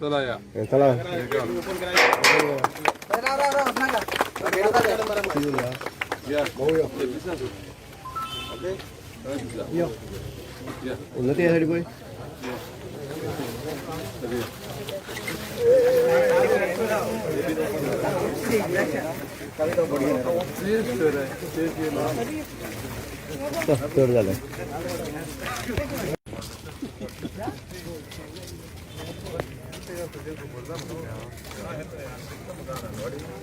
चला या चला या Unnati yan, Harry Boy. तर झालं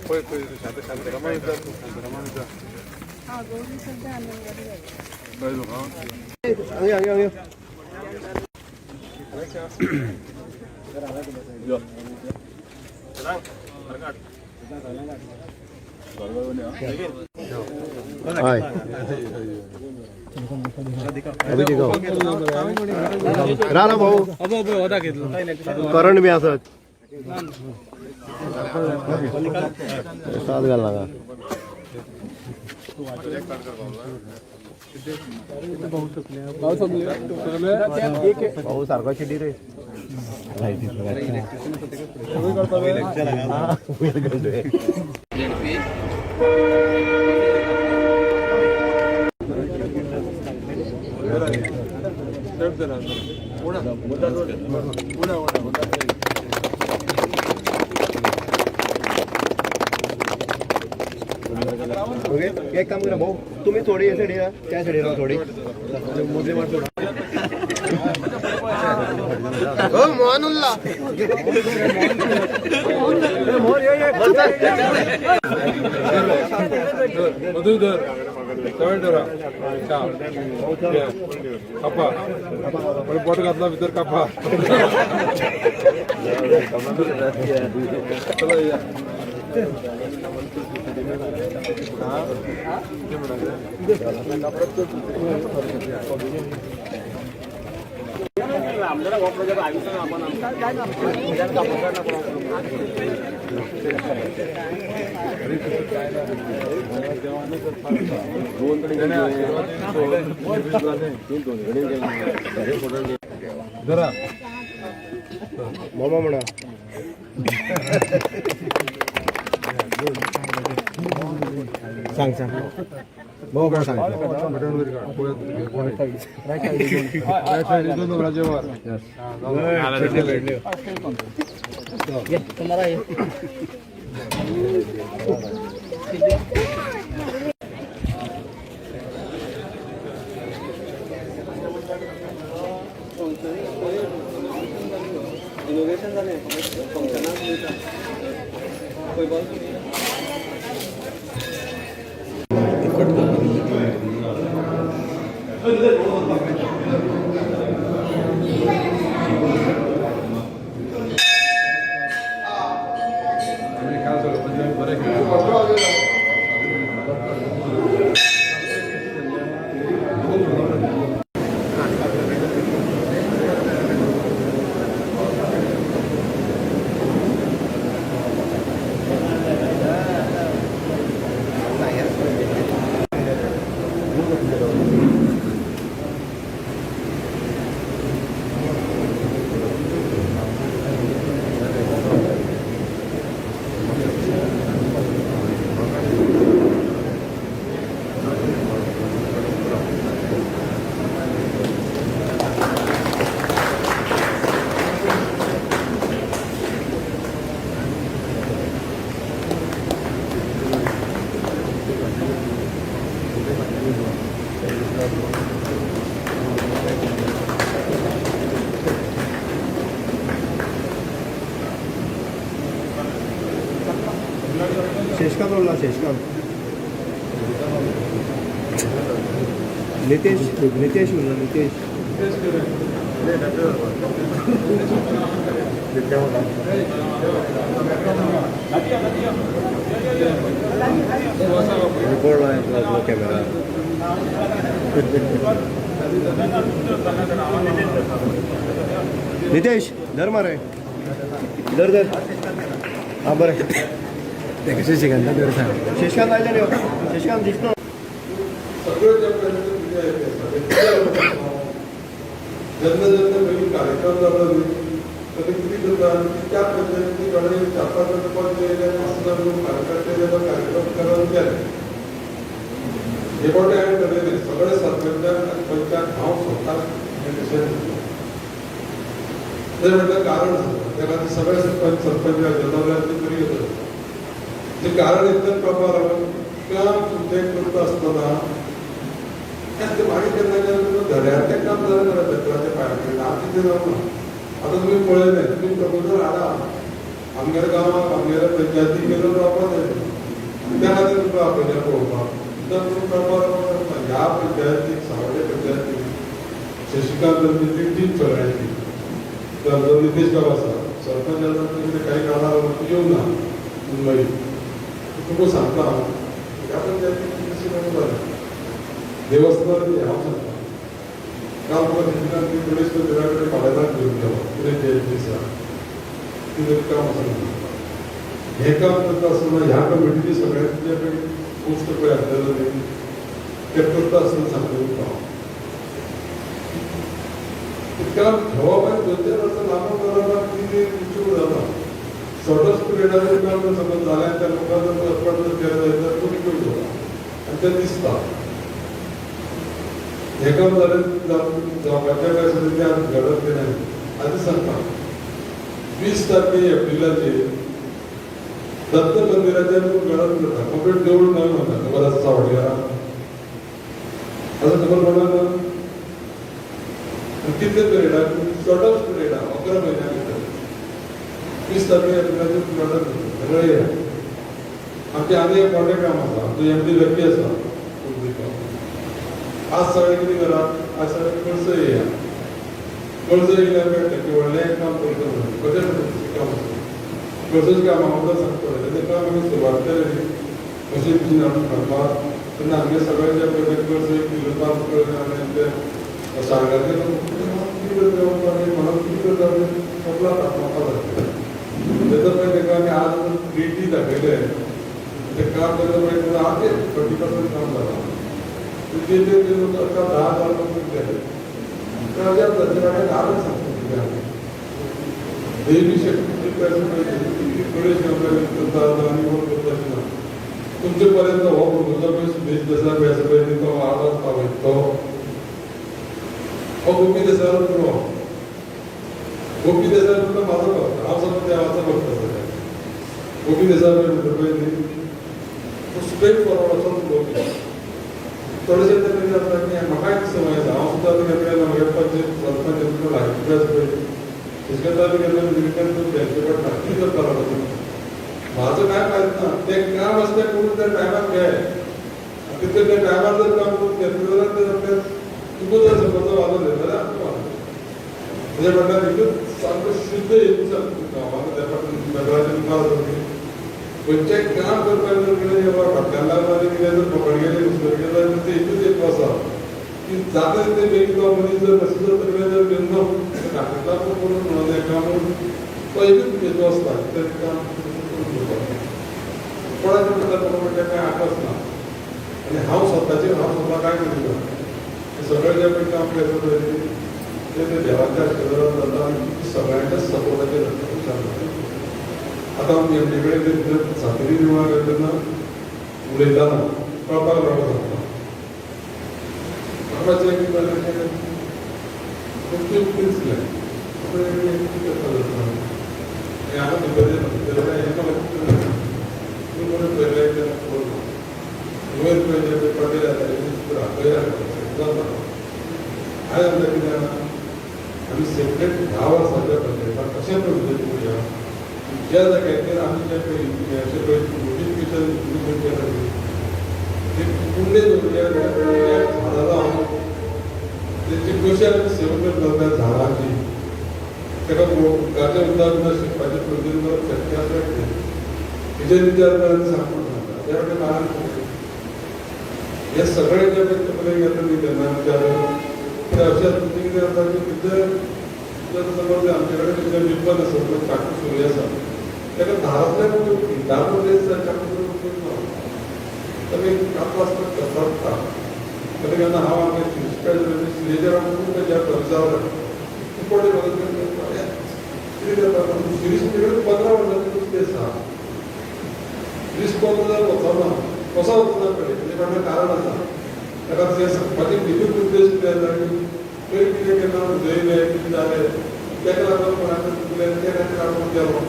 होय होय शांत शांत रमानुजा शांत रमानुजा हाय अभी दिखाओ राणा भाऊ करण बी असत सात घाल लागा भाऊ सारखा शिडी रे सेट जरा उडा उडा उडा ओके? एक काम करा भाऊ तुम्ही थोडी या साईड या त्या साईड राहा थोडी. मोठे मार हो मोहनुल्ला मधु धर सवय धरा छान कापा. पण बोट घातला भितर कापा. चला या. मामा म्हणा. सांग सांग. भाऊ काय सांग. बटन वर बोलला शेषकांत नितेश नितेश म्हणला नितेश. रिकॉर्ड आहे कॅमेरा नितेश धर मारे. धर धर. हा बरं. ज्यांना ज्यांना काही कार्यक्रम जातात कधी किती करतात की त्या चार पाच कार्यकर्त्याला कार्यक्रम करायला द्यावे हे पण आहे कधी सगळे सरपंच आणि पंचायत नाव स्वतः हे विषय घेतो. ते म्हटलं कारण झालं त्याला सगळे सरपंच सरपंच जनवल्याचे तरी येतं ते कारण इतकं प्रकार किंवा तुमचे करत असताना? ते पाणी करण्याच्या धड्यात ते काम झालं करायचं किंवा पाणी पाहिजे आत तिथे जाऊ आता तुम्ही पळले नाही. तुम्ही प्रपोजल आला आमच्या गावात आमच्या पंचायती गेलो वापरत आहे त्या खाली तुमचा आपल्या पळोवपाक तर तुम्ही प्रभार ह्या पंचायतीक सावडे पंचायतीक शशिकांत ती टीम चलायची तर जो नितेश गाव असा सरपंचाचा तिकडे काही काळावर येऊ ना मुंबई तुमको सांगता या पंचायतीची कशी नोंद झाली देवस्थानात हांव सांगता काम करता ठिकाण ती गणेश मंदिराकडे पाडायला घेऊन गेलो पुणे जयंतीचा तिथे काम असं हे काम करत असताना ह्या कमिटीची सगळ्यात तुझ्याकडे गोष्ट काही आपल्याला नाही. ते करत असताना सांगतो काम इतका ठेवा पाहिजे दोन चार वर्ष लांब करायला किती उशीर झाला सडस पिरियडाचे काम समज झाला त्या लोकांना जर आपण जर केलं जाईल तर तो निघून होता आणि ते दिसतात. हे काम झालं जावपाच्या काय सुद्धा ते आज घडत ते नाही. आधी सांगतात वीस तारखे एप्रिलला जे दत्त मंदिराच्या घडत करता कंप्लीट देऊळ नाही म्हणतात असं चावडीला असं खबर पडला ना किती पिरियड आहे शॉर्टच पिरियड आहे अकरा महिन्यानंतर वीस तारखेला एप्रिलाचे मॅडम रळी आहे आमचे आधी एक मोठे काम आसा आमचे एम डी लकी आसा आज सगळे किती करात आज सगळे कर्ज येया कर्ज येयल्या मेळटा की व्हडलें काम करता म्हणून कशें तरेचें काम आसा कर्जच काम आमकां सांगता तें काम आमी सुरवात केली अशें तीन हाडून काडपाक तेन्ना आमगे सगळ्यांच्या पयलीं कर्ज एक किलो पांच कर्ज आनी ते सांगाते किती कर्ज आनी मला किती कर्ज आनी सगळा म्हाका जाता त्याचं पण तेका आमी आज डेटी दाखयले ते काम मागीर आज काम जाता ते ते ते लोक आता दहा हजार रुपये गेले तर अशा प्रत्येकाने आजच सांगतो देवी शक्ती गणेश आपल्याला करतात आणि कोण करतात ना तुमच्यापर्यंत हो तुझा पैसे वीस दसरा पाहिजे तो आवाज पावे तो. हो दसरा गोपी पुरो माझा भक्त हांव समज देवाचा भक्त आसा गोपी पळय तो स्ट्रेट फॉरवर्ड असो गोपी थोडेसे तर जाता की म्हाका एक संवय आसा हांव सुद्दां आतां केन्ना म्हागे पंचायत सरपंच तुका लागीं आसा पळय तेजकता बी केन्ना रिटर्न तूं घ्यायचें पडटा कितें करता लागून म्हाजो काय फायदो ना, तें काम आसा तें करून त्या टायमार घे तितले त्या टायमार जर काम करून घेतलें जाल्यार तें तुका जर समज वाजो जाल्यार वाजो म्हणजे म्हणल्यार हितून सामको शुद्ध हेतू सांगता गांवांत त्या फाटीं नगराचें मुखार काम करपाक जर कितें बाबा फाटल्यान लागून कितें जर पकड गेले उसर गेले जाल्यार ते हितूच एक आसा की जाता ते बेगीन मनीस जर कसो जर तकलेन जर घेवन घातला तो करून म्हणून हें काम तो एकूच हेतू आसता तें काम करून घेवपाक कोणाच्या भितर म्हणजे काय आकस ना आणि हांव स्वताचेर हांव स्वतः काय करिना हे सगळें जें पळय काम करता पळय ते देवाच्या आशिर्वादान जाता सगळ्यांच्याच सपोर्टाचेर जाता आता आमी एमडी सातेरी निवळ करतना उलयताना कळपाक लागलो सांगता म्हाका कितें जालें खूब दिसलें हांव भितर पयलें वयर पयलें पटेल जाता. हांवें आमकां कितें जाणा सेपरेट गावात साजरा वर्सांच्या पण कशा पद्धतीने करूया? ज्या जाग्याचेर आमी जे पळय अशें पळय नोटिफिकेशन इम्प्लिमेंट ते कुंडे दवरल्या झाडां लावन तेची कशी आमी सेवा करतात झाडांची? तेका उदक शिकपाचे पद्दतीन करप शक्य आसा हेजे विचार करायला सांगता त्या वेळेला हे सगळे जे पळय तकलेक येता न्ही तेन्ना विचार ते अशें कितें जाता की जर समज आमच्याकडे कसं विपन असत किंवा चाकू सुरू आसा ताका धारांतल्यान धारमध्ये चाकू सुरू उपयोग नव्हता तर एक कापला असता कसा कधी केन्ना हा आमगे प्रिन्सिपल सिलेजर खूब ज्या कर्जावर खूप मदत करता कितें करता सिरीज तुमचे पंदरा वर्सांचे आसा वीस पंधरा हजार वचना कसो वचना कडेन तेजे फाटलें कारण आसा ताका ते सांगपाचें भितूर उद्देश कितें आसा की कितें केन्ना उजयलें कितें जालें तेका लागून ते खातीर गेलो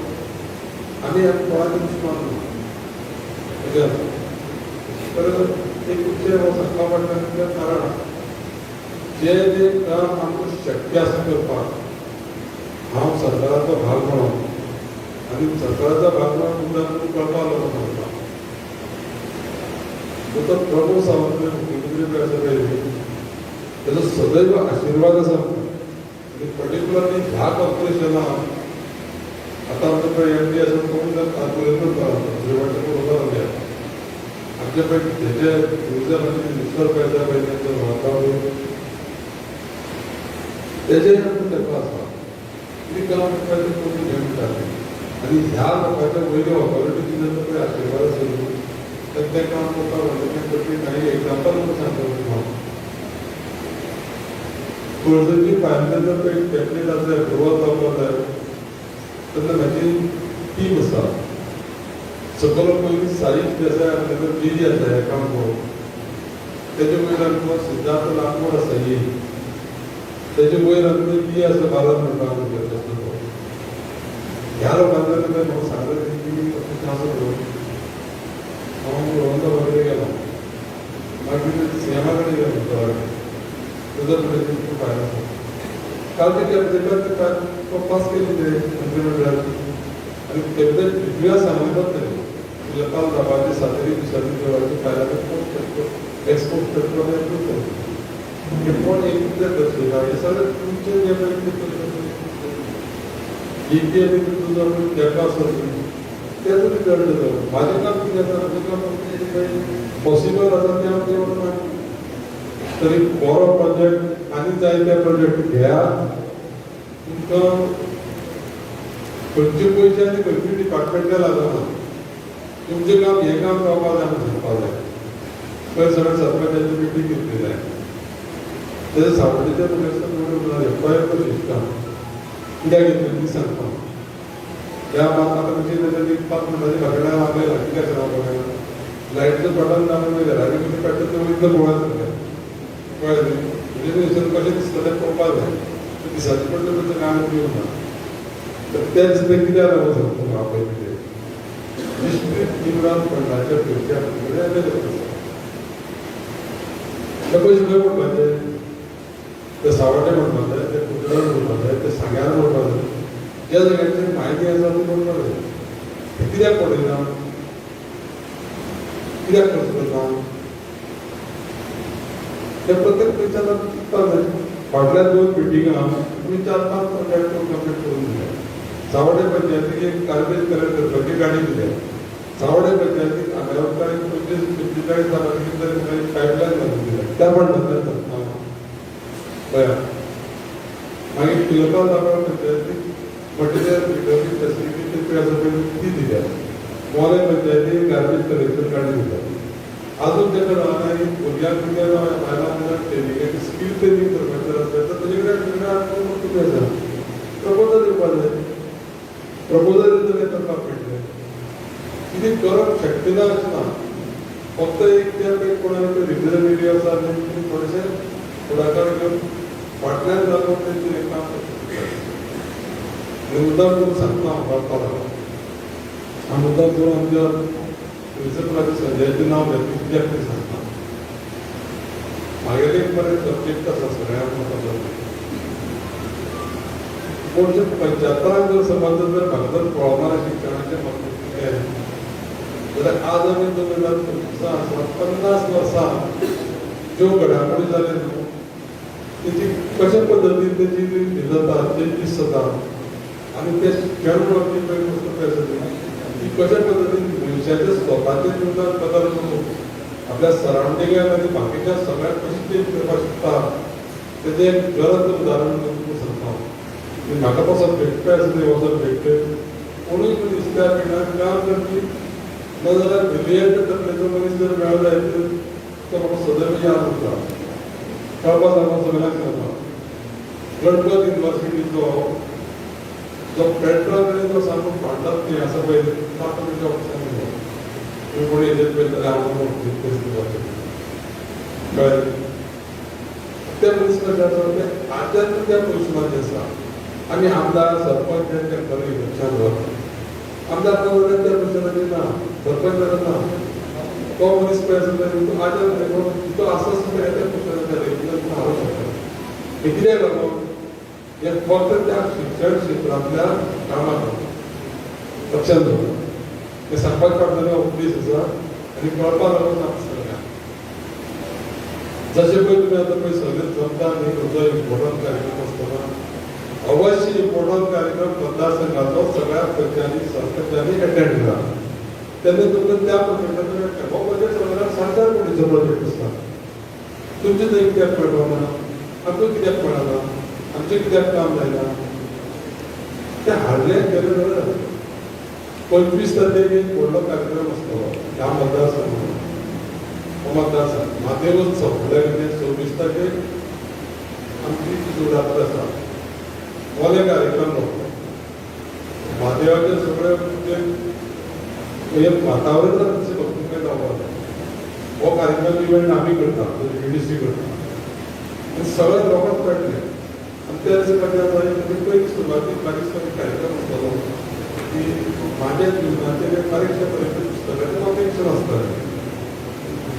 एक सांगपा पडटा कितें कारण जे जे काम आमकां शक्य आसा करपाक हांव सरकाराचो भाग म्हणून. आनी सरकाराचो भाग म्हणून मुद्दाम कळपा लागलो म्हाका तो प्रभू सावंत मुख्यमंत्री तेजो सदैव आशिर्वाद आसा आनी म्हणजे पर्टिक्युलरली ह्या कॉर्पोरेशनला आतां आमच्याकडे पळय एम डी असं कोण कॉर्पोरेटर कॉर्पोरेशन श्रीमंत बरोबर आमच्या आमचे पळय तेजे टुरिजम आनी मिनिस्टर पळय आसा वातावरण. तेजे आमकां असा आसा कितें काम करता करून घेवंक आनी ह्या लोकांच्या वयल्यो ऑथॉरिटीची जर काही आशिर्वाद असेल. तर ते काम करता व्हडलें काही एक्झाम्पल सांगतो सांगता तुम्हाला कर्जची फायनल जर पळय टॅक्लेट आसलें अप्रुवल जावपाक जाय तेन्ना म्हाजी टीम आसा सकल पयलीं साईश जी आसा तेजो डीजी आसा एकाउंट करून तेजे वयर आमचो सिद्धार्थ नागपूर आसा ही तेजे वयर आमचो बी आसा बालन म्हणटा आमचे तसलो तो ह्या लोकांना तेका म्हाका सांगलें की कशें आसा करून हांव रोहनचा वगैरे गेलो मागीर सीएमा कडेन गेलो कळ्ळें तुजो कडेन खूब फायदो आसा काल ते कॅबिनेटान ते काय तो ते आणि करतो हे कोण एक कितें हे सगळें तुमचे जे पळय जीपी आणि तुझा तेका त्याचं तुमी कळलं जाता. माझे काम कितें आसा म्हजें काम पॉसिबल आसा तें हांव तरी बरो प्रोजेक्ट आनी त्या प्रोजेक्ट घ्या तुमकां खंयचे पयशे आनी खंयचे डिपार्टमेंटा लागना तुमचें काम हें काम जावपाक जाय म्हणून सांगपाक जाय खंय सगळें सरकाराची मिटींग घेतली जाय तेजे सावड्डेच्या एफ आय कर शिकता कित्याक घेतली ती सांगपाक त्या मात आतां पाच तेजे घटना मिनटांची घटना काय कित्याक सांगपाक लाईटचं बटन दाबून वयलें आणि कशें पॅटर्न तें वयतलें पळोवया सारकें कळ्ळें म्हणजे थंयसर कशें दिसता तें पळोवपाक जाय दिसायचं दिसाचें पडलें तें कांय उपयोग ना तर त्याच दिसता कित्याक लागून सांगता हांव पळय कितें डिस्ट्रिक्ट इम्रान फंडाच्या भुरग्या ते पयशे म्हणतात ते सावड्डे म्हणतात ते कुजराड म्हणतात ते सांग्यार माहिती ज्या जाग्याचेर म्हायती कित्याक पडयना कित्याक खर्च करना ते प्रत्येक पंचायताक चिंतपाक जाय फाटल्या दोन मिटिंगां तुमी चार पांच प्रोजेक्ट कंप्लीट करून दिल्या. सावड्डे पंचायतीक एक गार्बेज कलेक्ट करपाची गाडी दिल्या. सावड्डे पंचायतीक हांगा पंचवीस पंचेचाळीस लाखाची कितें तरी पायपलायन घालून दिल्या. त्या पण धंद्यात मागीर पिलका जागा पंचायतीक मटेरियल रिकवरी फेसिलिटी कितें आसा ती दिल्या. मोले पंचायतीक गार्बेज कलेक्टर गाडी दिल्या आजून तेका रावना एक भुरग्यांक भुरग्यांक बायलांक ट्रेनिंग स्कील ट्रेनिंग करपाचें आसता तर तेजे कडेन तुमी आतां कितें आसा प्रपोजल दिवपाक जाय प्रपोजल दिता तें करपाक मेळटलें कितें करप शक्य ना अशें ना फक्त एक त्या एक कोणाक रिप्रेझेंटेटिव्ह आसा आनी तुमी थोडेशे फुडाकार घेवन फाटल्यान लागून तेंचें हें काम करपाक मुद्दाम करून सांगता हांव आणि लागलो करून आमच्या प्रिन्सिपलाचे सध्याचे नाव घेतले विद्यार्थी सांगता म्हागेलें एक पर्यंत सब्जेक्ट कसा सगळ्यांक म्हाका पूण पंच्यात्तरांक जर समज जर म्हाका जर पळोवना शिक्षणाचें म्हाका जाल्यार आज आमी दोन हजार पंचवीसा आसा पन्नास वर्सां ज्यो घडामोडी जाल्यो न्हू तेची कशे पद्दतीन तेची हें जाता तेची दिसता आणि ते खेळ आपली पळय वस्तू पळय आसा न्ही, ती कशे पद्दतीन मनशाचे स्वताचे जिवनात बदल करून आपल्या सरावंडिंगाक बाकीच्या सगळ्यात कशी ते करपाक शकता तेजें एक गरज उदाहरण म्हणून तुमकां सांगता. हांव. म्हणजे म्हाका पासून भेटपा आसली वचोन भेटले कोणूय मनीस त्या पिणाक काम करपी नाजाल्यार ब्रिलियंट तकलेचो मनीस जर मेळ्ळो जायत तर म्हाका सदैव याद उरता कळपास सांगपा सगळ्यांक सांगपा गणपत युनिवर्सिटीचो जो पेट्रोल आनी तो सामको भांडत न्ही आसा पळय ताका ऑप्शन तुम्ही कोणी येतात पळय जाल्यार हांव कळ्ळें ते मनीस कशें आसा ते आध्यात्म त्या पोजिशनाचेर आसा आनी आमदार सरपंच जे टेंपररी इलेक्शन जाता आमदार नवरे त्या पोजिशनाचेर ना सरपंच ना. तो मनीस पळय आसा पळय तो आध्यात्म तो आसा त्या पोजिशनाचेर रेग्युलर हाडूंक शकता हे कित्याक हे फक्त त्या शिक्षण क्षेत्रांतल्या कामाक लक्षात दवरा ते सांगपाक पावतले उपदेश आसा आनी कळपाक लागून सगळ्यांक जशें पळय तुमी आतां पळय सगळे जमता न्ही खंयचो इम्पॉर्टंट कार्यक्रम आसतना अवश्य इम्पॉर्टंट कार्यक्रम मतदारसंघाचो सगळ्या खंयच्यानी सरपंचांनी अटेंड करा. तेन्ना तुमकां त्या प्रोजेक्टाचो हो प्रोजेक्ट सगळ्यांक सरकार कोणीचो प्रोजेक्ट आसता तुमचे थंय कित्याक मेळपाना आमकां कित्याक मेळना आमचें कित्याक काम जायना तें हाडलें गेलें जाल्यार पंचवीस तारखेक एक व्हडलो कार्यक्रम आसतलो ह्या मतदारसंघात. हो मतदारसंघ म्हादेवोत्सव म्हळ्यार कितें सव्वीस तारखेक आमची शिवरात्र आसा मोले कार्यक्रम जातलो म्हादेवाचे सगळे म्हणजे वातावरण तशें जावपाक हो कार्यक्रम इव्हेंट आमी करता. एडीसी करता. आनी सगळे लोकांक कळटले आनी त्या दिसा कशें आसा कार्यक्रम आसतलो की माझ्या जीवनाचे एक बारीकशें पर्यटन पुस्तकाचें कॉम्पिटिशन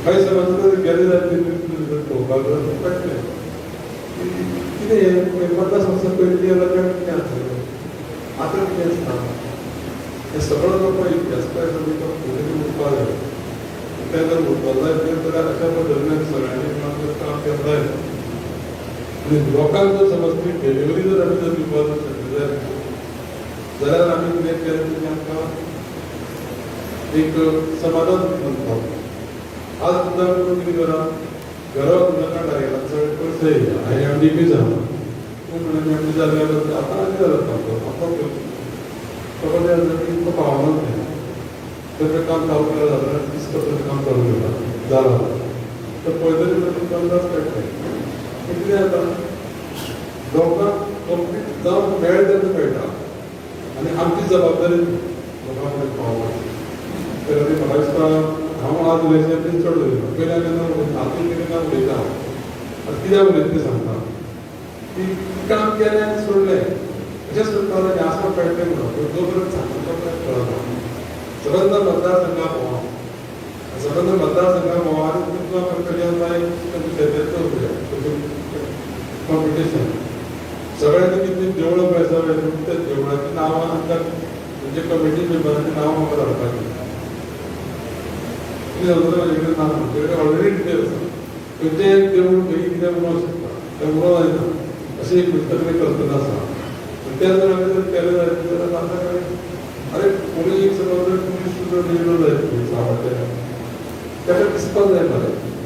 काही समजलं गेले जाते पळोवपाक जाय कळटलें की कितें हें मतदारसंघ पयलीं जाल्यार कितें आसलें आतां हे सगळं लोक इतिहास काय तो कोणीतरी फुडें आहे जाय तें जर उत्पादन जाय तर अशा पद्धतीने सगळ्यांनी काम करता जाय म्हणजे आनी लोकांक जर समज ती डिलिव्हरी जर आमी जर दिवपाक जर शकले जाल्यार आमी कितें केलें की आमकां एक समाधान म्हणटा आज सुद्दां करून कितें करा घरा उदका डायरेक्ट चड पयशे येयला हांवें एम बी पी जालो पूण म्हणून जाल्यार आतां आनी जालो काम आतां सगळें जालें की तो पावनाच न्ही. तेजें काम चालू केलें जाल्यार तीस दिसता काम चालू केला जालां तर पयलीं तुमकां अंदाज कळटलें किती जाता लोकांक कंप्लीट जावन मेळ तेन्ना कळटा आनी आमची जबाबदारी लोकां कडेन पावपाची तर म्हाका दिसता हांव आज उलयतां चड उलयना पयल्या केन्ना उलयता आतां केन्ना उलयता आतां कित्याक उलयता तें सांगता की काम केलें आनी सोडलें. अशें सोडटा की हें आसपाक कळटलें म्हणून जो पर्यंत सांगपाक कळना सगळ्यांना मतदारसंघा भोंवा सगळ्यांना मतदारसंघा भोंवा आनी तुमकां कशें जाता कॉम्पिटिशन सगळ्यांनी किती देवळं पळय त्या देवळाची नावं नंतर म्हणजे कमिटी मेंबरांची नावं म्हाका धाडपाची ऑलरेडी डिटेल आसा खंयचें एक देवूळ खंय कितें उरो शकता तें उरो जायना अशी एक म्हजे कल्पना आसा त्या जर हांवें जर केलें जायत जाल्यार आमच्या कडेन अरे कोणी एक समज जर टुरिस्ट जर येयलो जायत सावड्ड्या ताका दिसपाक जाय मरे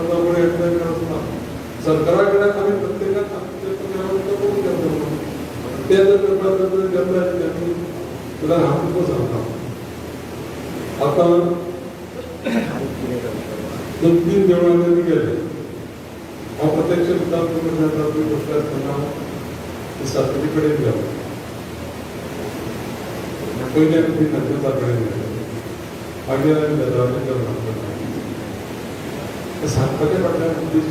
कोणी कडेन करत. नाही सरकाराकडे आम्ही कडेन आसना सरकारा कडेन आमी करून ते जर करपाक जर घेतले त्यांनी जाल्यार सांगता आतां दोन तीन देवळांनी आमी गेले. हांव प्रत्यक्ष सुद्दां तुमी जाता तुमी कडेन गेलो. पयलीं आमी ती गेले मागीर सांगपाचें फाटल्यान उद्देश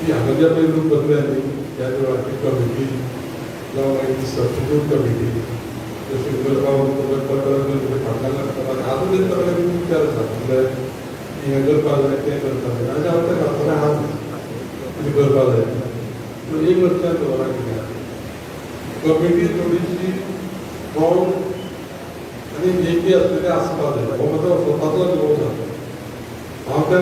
की हांगा जे पळय लोक बसले न्ही त्या देवळाची कमिटी जावं मागीर सबस्टिट्यूट कमिटी जशी फाटल्यान लागता आजून एक तकलेन विचार आसा म्हणजे हें करपाक जाय तें करपाक जाय आनी हांव तें फाटल्यान हात कितें करपाक जाय पूण एक लक्षांत दवरा कितें कमिटी थोडीशी मौन आणि नेकी असलेले आसपास आहे हो माझा स्वतःचा अनुभव सांगतो हांव त्या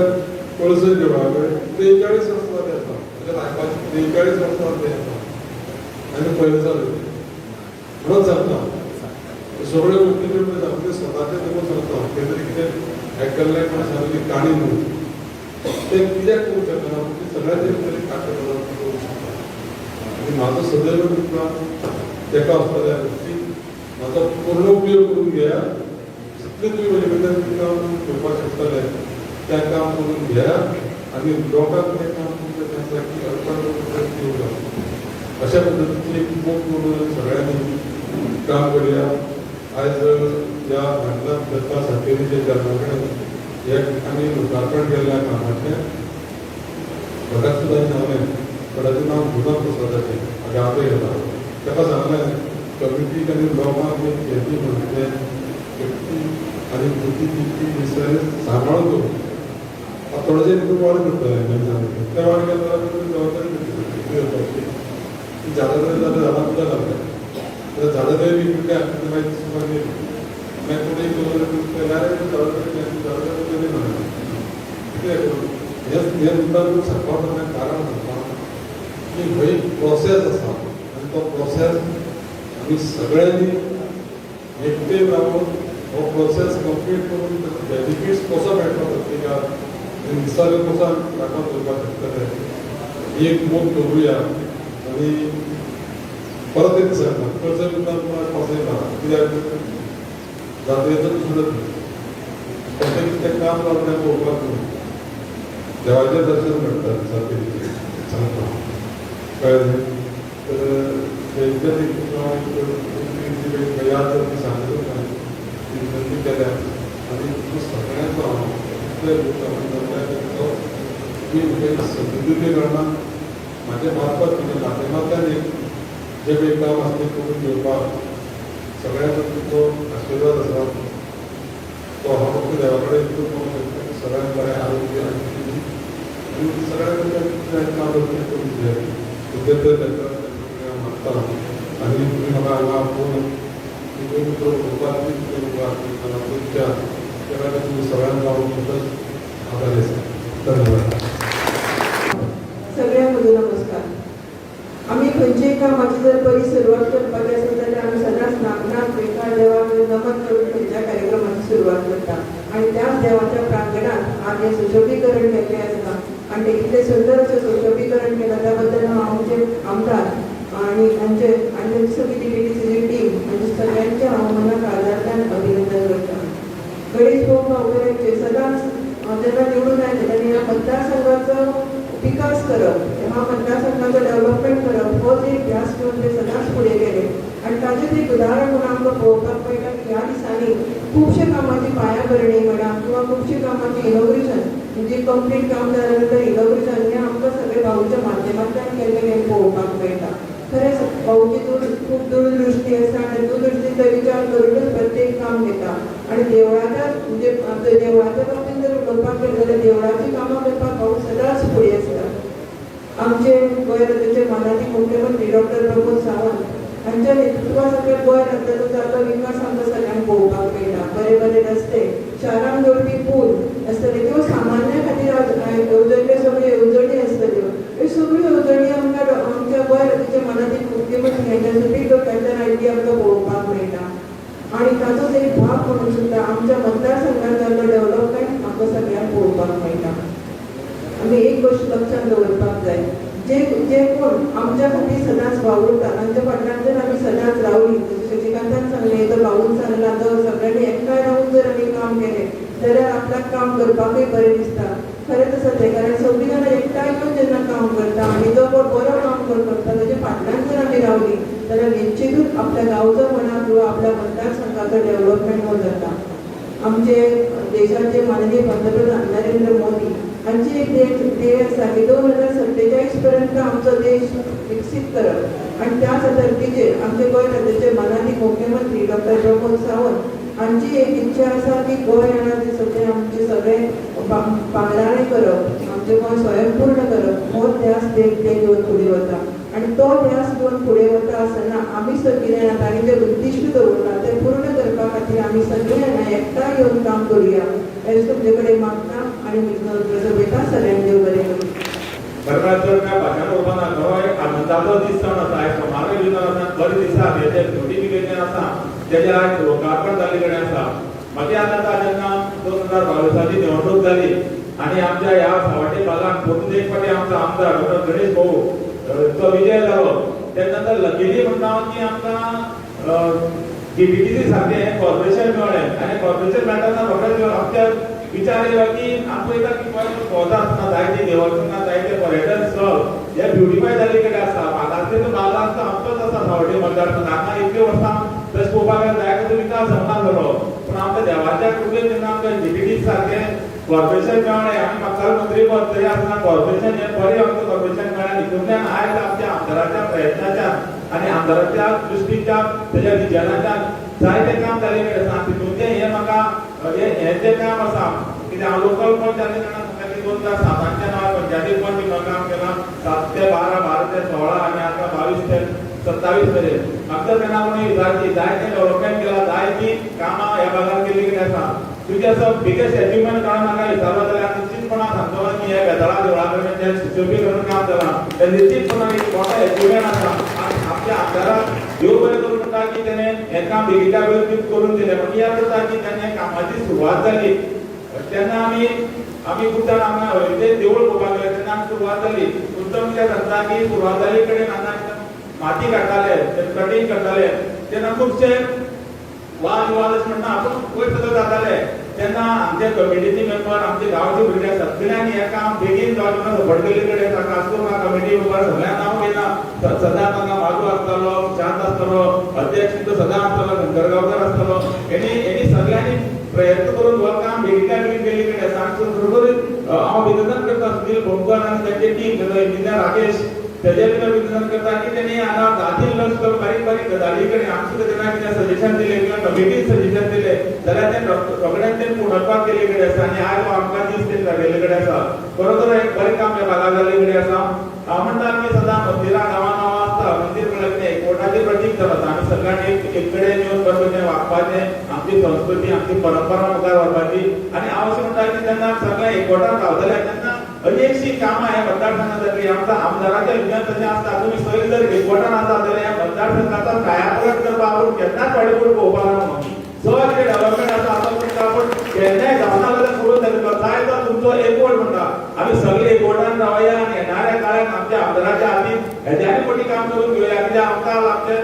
कळसय देवळाकडे त्रेचाळीस वर्सां ते आसा म्हणजे लायफाची त्रेचाळीस वर्सां ते आसा आनी पयले जाले म्हणून सांगता सगळे गोष्टी ज्यो पळय स्वताचे देखून सांगता खंय तरी कितें आयकल्लें कोण सांगली काणी म्हणून. ते कित्याक करूं शकना म्हणजे सगळ्यांचेर तरी खात्य करूं शकता आनी म्हाजो सदैव तुमकां तेका आसतल्या गोष्टी म्हाजो पूर्ण उपयोग करून घेया. जितले तुमी म्हजे कडल्यान तुमकां घेवपाक शकतले त्या काम करून घ्या आणि लोकांक काम तुमचें त्यासाठी आसा की अर्पण करून अशा पद्धतीने खूप मोठ म्हणून सगळ्यांनी काम करूया. आज या घटना दत्ता सातेरीचे जन्मदिन या ठिकाणी लोकार्पण केलेल्या कामाचें म्हाका सुद्दां सांगलें पण नांव नाव प्रसादाचें प्रसादाचे आतां येता त्याला सांगलें कमिटी आनी लोकांक एक हेती म्हणटलें व्यक्ती कृती तिची विसर सांबाळून दवरून आता थोडेशें भितर वाड करतलें हांवें सांगलें तें वाड केलें जाल्यार तुमी जबाबदारी घेतली ती झाडां जर जाल्यार झाडां सुद्दां घालता तर झाडां जर बी पिकल्या तर मागीर सुमार गेली मागीर कोणी करून डायरेक्ट झाडां जर झाडां जर म्हणा कितें हे हे सुद्दां तुका सांगपाक म्हणल्यार कारण सांगता की हो एक प्रोसेस आसा आनी तो प्रोसेस आमी सगळ्यांनी एकटेन रावन हो प्रोसेस कंप्लीट करून बेनिफिट्स कसो मेळटा प्रत्येकाक दिसावे निसर्ग कसो आमी राखून दवरपाक शकतले एक मोख दवरुया आनी परत एक सांगता कर्ज सुद्दां तुम्हाला फसयता कित्याक जात्रेचो सुद्दां तें काम जाता तें पळोवपाक न्हू देवाचें दर्शन घडटा जात्रेचें सांगता कळ्ळें तर थंयच्यान एक याद मी सांगतो ती विनंती केल्या. आनी तूं सगळ्यांचो हांव इतले माझ्या मार्फत म्हणजे माध्यमांतल्यान एक जे काही काम असते करून घेवपाक सगळ्यांचो तुमचो आशिर्वाद आसा तो हांव फक्त देवा कडेन इतकूच म्हणून शकता की सगळ्यांक बरें आरोग्य आनी सगळ्यांक काम करून दिया उद्देश मागता आनी तुमी म्हाका हांगा फोन तुमी तो तुमच्या त्या तुम्ही सगळ्यांना सगळ्यांक हांव आभारी धन्यवाद सगळ्यांमध्ये नमस्कार. आम्ही खंयचेय कामाची जर बरी सुरवात करपाची असेल जाल्यार आमी सदांच नागनाथ बेकार देवाक नमन करून खंयच्या कार्यक्रमाची सुरवात करता. आनी त्याच देवाच्या प्रांगणात आम्ही सुशोभीकरण केल्लें आसा आनी ते सुंदर अशें सुशोभीकरण केलां त्या बद्दल हांव आमचे आमदार आणि आमचे आनी तांची सगळी टिकेटीची टीम म्हणजे सगळ्यांचे हांव मनाक आदारतान अभिनंदन करता वगैरे जे सदाच सदांच निवडून आहे त्यांनी ह्या मतदारसंघाचा विकास करप ह्या मतदारसंघाचं डेव्हलपमेंट करप होच एक ध्यास घेऊन ते सदांच फुडें गेले. आनी ताचेच एक उदाहरण म्हणून आमकां पळोवपाक मेळटा की ह्या दिसांनी खुबशे कामाची पायाभरणी म्हणा किंवा खुबशे कामाची इनोग्रेशन म्हणजे कंप्लीट काम जाल्या नंतर इनोग्रेशन हें आमकां सगळे भाऊच्या माध्यमांतल्यान केल्लें पळोवपाक मेळटा खरेंच भाऊची दूर खूब दूरदृष्टी आसा आनी दूरदृष्टीचा विचार करूनच प्रत्येक काम घेता आनी देवळाच्या म्हणजे आमच्या देवळाच्या बाबतीत जर उलोवपाक गेलें जाल्यार देवळाची कामां करपाक भाऊ सदांच फुडें आसता आमचे गोंय राज्याचे मानाची मुख्यमंत्री डॉक्टर प्रमोद सावंत हांच्या नेतृत्वा सकयल गोंय राज्याचो जाल्लो विकास आमकां सगळ्यांक पळोवपाक मेळटा बरे बरे रस्ते शारांत जोडपी पूल आसतले किंवा सामान्य खातीर आज- आय- येवजण्यो सगळ्यो येवजणी आसतल्यो ह्यो सगळ्यो येवजणी आमकां डॉ- आमच्या गोंय राज्याचे मानाची मुख्यमंत्री हांच्या सुदीक डोक्याच्या आयडी आमकां पळोवपाक मेळटा आणि ताचोच एक भाग म्हणून सुद्धा आमच्या मतदारसंघात जाल्लो डेव्हलपमेंट आमकां सगळ्यांक पळोवपाक मेळटा आमी एक गोश्ट लक्षात दवरपाक जाय जे जे कोण आमच्या खातीर सदांच वावुरता तांच्या फाटल्यान जर आमी सदांच रावली शशिकांतान सांगलें तो भाऊन सांगला तो सगळ्यांनी एकठांय रावून जर आमी काम केलें जाल्यार आपल्याक काम करपाकूय बरें दिसता खरेंच आसा तें कारण सगळीं जाणां एकठांय येवन जेन्ना काम करता आनी जो कोण बरो काम कर- करता ताच्या म्हणजे फाटल्यान जर आमी रावली जाल्यार निश्चितच आपल्या गांवचो म्हणा किंवा आपल्या मतदारसंघाचं डेव्हलपमेंट हो जाता. आमचे देशाचे माननीय पंतप्रधान नरेंद्र मोदी हांची एक ध्येय आहे. आसा दोन हजार सत्तेचाळीस पर्यंत आमचो देश विकसीत करप आनी त्याच धर्तीचेर आमचे गोंय राज्याचे माननीय मुख्यमंत्री डॉक्टर प्रमोद सावंत हांची एक इच्छा आसा की गोंय येणारे सगळे आमचे सगळे पांगराणें करप आमचें गोंय स्वयंपूर्ण करप हो ध्यास ते घेवन फुडें वता आणि तो ध्यास घेऊन पुढे वता असताना आम्ही सगळ्यांना जाणां जे उद्दिष्ट दवरला ते पूर्ण करपा खातीर आम्ही सगळ्यांना जाणां एकठांय येवन काम करूया. हेच तुमचे कडेन मागता आणि म्हजो सोबयता सगळ्यांक देव बरें करूं परमेश्वर भाषण उरपाना हो आनंदाचो दीस सण आसा आयज सोमार जिवन बरे दिसा हेजे नोटिफिकेशन आसा तेजे आयज लोकार्पण जाल्ले कडेन आसा म्हाजी आतां जेन्ना दोन हजार बावीसाची निवडणूक जाली आनी आमच्या ह्या सावड्डे भागात परतून एक फावटी आमचो आमदार डॉक्टर गणेश भाऊ विजय जालो तेन्ना तर लगेली म्हणटा हांव की आमकां डीबीटीसी सारकें कॉर्पोरेशन मेळ्ळें आनी कॉर्पोरेशन मेळटाना फकत आमच्या विचार येयलो की आमी पळयता की पयलीं भोंवता आसतना जायते देवस्थानां जायते पर्यटन स्थळ हे ब्युटिफाय जाल्ले कडेन आसा भागांतले तो भाग आसता आमचोच आसा सावड्डे मतदारसंघ हांगा इतले वर्सां तशें पळोवपाक गेल्यार जायतो विकास जावना जालो पूण आमच्या देवाच्या कृपेन जेन्ना आमकां डीबीटी सारकें कॉर्पोरेशन मेळ्ळें आमी म्हाका मंत्री पद तरी आसतना कॉर्पोरेशन हें बरें आमकां कॉर्पोरेशन मेळ्ळें हितूंतल्यान आयज आमच्या आमदाराच्या प्रयत्नाच्या आनी आमदाराच्या दृश्टीच्यान तेज्या विजनाच्यान जायते काम जाले कडेन आसा तितूंतलें हें म्हाका हें हें जें काम आसा कित्याक हांव लोकल पंच जाल्ले कारणान म्हाका की दोन हजार सातांतल्यान पंचायती पंच म्हणून काम केलां. सात ते बारा बारा ते सोळा आनी आतां बावीस ते सत्तावीस मेरेन म्हाका तेन्ना म्हणून जायती जायते डेव्हलपमेंट केला. जायतीं कामां ह्या भागांत केल्लीं कडेन आसा तुजें असं बिगेस्ट अचिव्हमेंट काळात म्हाका विचारलो जाल्यार निश्चितपणान सांगतो की हे बेतळा देवळा कडेन जे सुशोभीकरण काम जाला ते निश्चितपणान एक मोठो अचिव्हमेंट आसा आनी आमच्या आमदाराक देव बरें करून म्हणटा की तेणें हे काम बेगीच्या बेगीन करून दिलें. पण याद जाता की तेन्ना कामाची सुरवात जाली तेन्ना आमी आमी खूब जाण हांगा हळदे देवूळ पळोवपाक गेले तेन्ना आमी सुरवात जाली उत्तम कितें सांगता की सुरवात जाली कडेन हांगा माती काडटाले कटींग करताले. तेन्ना खुबशे वाद विवाद म्हणणं आपण आपूण वयर सगळं जाताले तेन्ना आमचे कमिटीचे मेंबर आमचे गांवचे भुरगे सगळ्यांनी हे काम बेगीन जावचें सपोर्ट केल्ले कडेन आसा खास कमिटी मेंबर सगळ्यांक नांव घेयना स- सदांच हांगा माधू आसतालो शांत आसतालो अध्यक्ष तो सदां आसतालो शंकर गांवकर आसतालो हेणी हेणी सगळ्यांनी प्रयत्न करून हो काम बेगिच्या बेगीन केल्ले कडेन आसा आनी खरोखर हांव अभिनंदन करता सुनील भोमकर आनी तांचे टीम इंजिनियर राकेश तेजे बी करता की तेणी हांगा जातील लक्ष करून बारीक बारीक गजाली कडेन त्यांना कितें सजेशन दिलें किंवा कमिटीन सजेशन दिलें जाल्यार तें सगळ्यांनी तें पूर्णत्वाक केले कडेन आसा आनी आयज आमकां दीस ते जागेल्ले कडेन आसा बरोबर एक बरें काम ह्या भागात जाले कडेन आसा हांव म्हणटा आमी सदां मंदिरां गांवां नांवां आसता मंदीर म्हणल्यार कितें एकवटाचें प्रतीक जाता आमी सगळ्यांनी एक एक कडेन येवन बरोबर वागपाचें आमची संस्कृती आमची परंपरा मुखार व्हरपाची आनी हांव अशें म्हणटा की तेन्ना सगळें एकवटान रावतले तेन्ना अनेकशीं कामां ह्या मतदारसंघात जातली आमच्या आमदाराच्या विज्ञान तशें आसता तुमी सगळे जर एकवटान आसा जाल्यार ह्या मतदारसंघाचा कायापालट करपाक आपूण केन्नाच फाटीं फुडें पळोवपाक ना म्हणून. सगळें कितें डेव्हलपमेंट आसा आतां म्हणटा आपूण केन्नाय जावना जाल्यार सोडून जायतो जाय तो तुमचो एकवट म्हणटा आमी सगळे एकवटान रावया आनी येणाऱ्या काळात आमच्या आमदाराच्या हातीन हेज्यानी मोटी काम करून घेवया कित्याक आमकां आमचे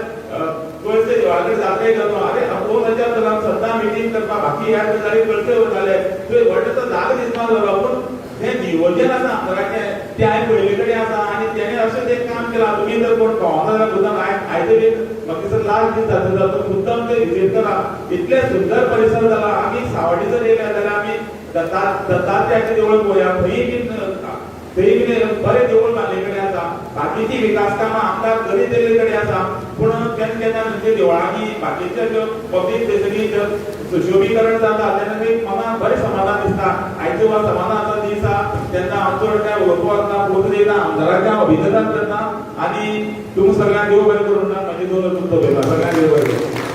गोंयचे देवाकडे जात्रे घेतो अरे दोन हजार जाल्यार सद्दां मिटींग करपाक बाकी ह्या गजाली कळचे वताले तुवें व्हडलो जागो दिसना जालो पूण तें नियोजन आसा आमदाराचें तें हांवें पयले कडेन आसा आनी तेणे अशें एक काम केलां तुमी जर कोण पावना जाल्यार मुद्दाम आयज आयचे दीस म्हाका दिसता लास्ट दीस जाता जाल्यार मुद्दाम ते विजीट करा. इतलें सुंदर परिसर जाला आमी सावडी जर येयले जाल्यार आमी दत्ता दत्तात्र्याचें देवूळ पळोवया थंय बीन थंय बीन बरें देवूळ बांदले कडेन आसा बाकीची विकास कामां आमदार करीत येयल्ले कडेन आसा पूण केन्ना केन्ना म्हणजे देवळांनी बाकीच्या ज्यो पब्लीक प्लेसींनी ज्यो सुशोभीकरण जाता तेन्ना थंय मनाक बरें समाधान दिसता आयचो वा समाधानाचो दीस आसा तेन्ना आमचो त्या उलोवपा वतना पोत येता आमदाराचें हांव अभिनंदन करता आनी तुमकां सगळ्यांक देव बरें करून ना म्हाजी दोन तुमचो सगळ्यांक देव बरें करून.